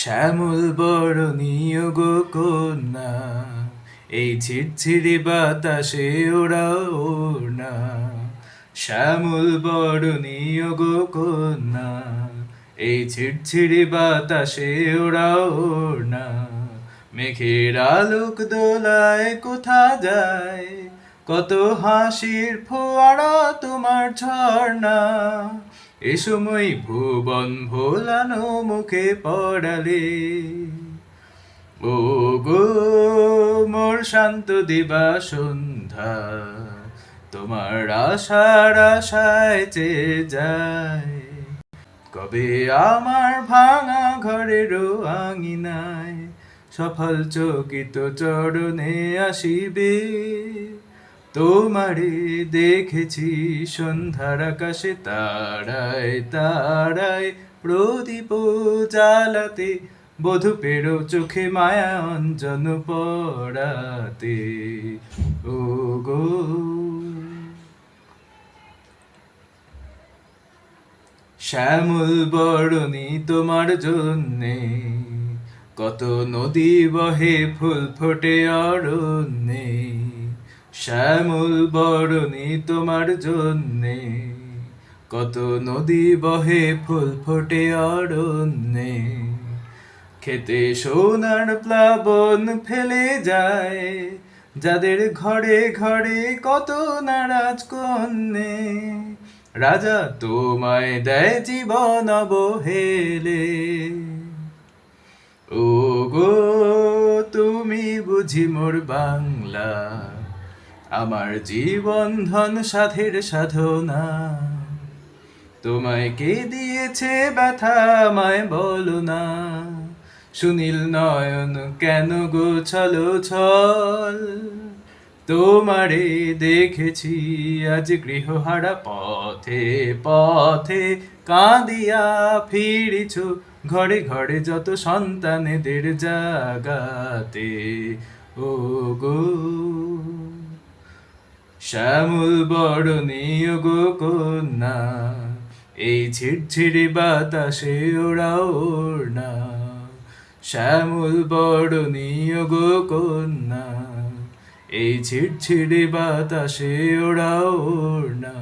শ্যামল বরণীয় গো কন্যা, এই ঝিরঝিরি বাতাসে ওরা ওড়না শ্যামল বরণীয় গো কন্যা, এই ঝিরঝিরি বাতাসে ওরা ওড়না মেঘের আলোক দোলায় কোথা যায়? কত হাসির ফোয়ারা তোমার ঝর্ণা। এ সময় ভুবন ভোলানো মুখে পড়ালে। ও গো মোর শান্ত দিবা সন্ধ্যা, তোমার আশার আশায় চেয়ে যায়। কবে আমার ভাঙা ঘরের আঙিনায় সফল চকিত চরণে আসিবে। তোমারে দেখেছি সন্ধ্যার আকাশে তারায় তারায় প্রদীপ জ্বালাতে, বধু পেরো চোখে মায়া অঞ্জন পড়াতে। ও গো শ্যামল বরণী তোমার জন্যে, কত নদী বহে ফুল ফোটে অরণ্যে। শ্যামল বরণী তোমার জন্যে, কত নদী বহে ফুল ফোটে অরণ্যে। খেতে সোনার প্লাবন ফেলে যায়, যাদের ঘরে ঘরে কত নারাজ কন্যে। রাজা তোমায় দেয় জীবন অবহেলে। ও গো তুমি বুঝি মোর বাংলা। আমার জীবন ধন সাধের সাধনা। তোমায় কে দিয়েছে ব্যথা, আমায় বলো না। সুনীল নয়ন কেন গো ছলো ছল? তোমারে দেখেছি আজ গৃহহারা পথে পথে। কাঁদিয়া ফিরিছ ঘরে ঘরে যত সন্তানেদের জাগাতে। ও গো। শ্যামল বড় গো কন্যা, এই ঝিরঝিরি বাতাসে ওরা না শ্যামল বড় গো কন্যা, এই ঝিরঝিরি বাতাসে ওরা ওড়না।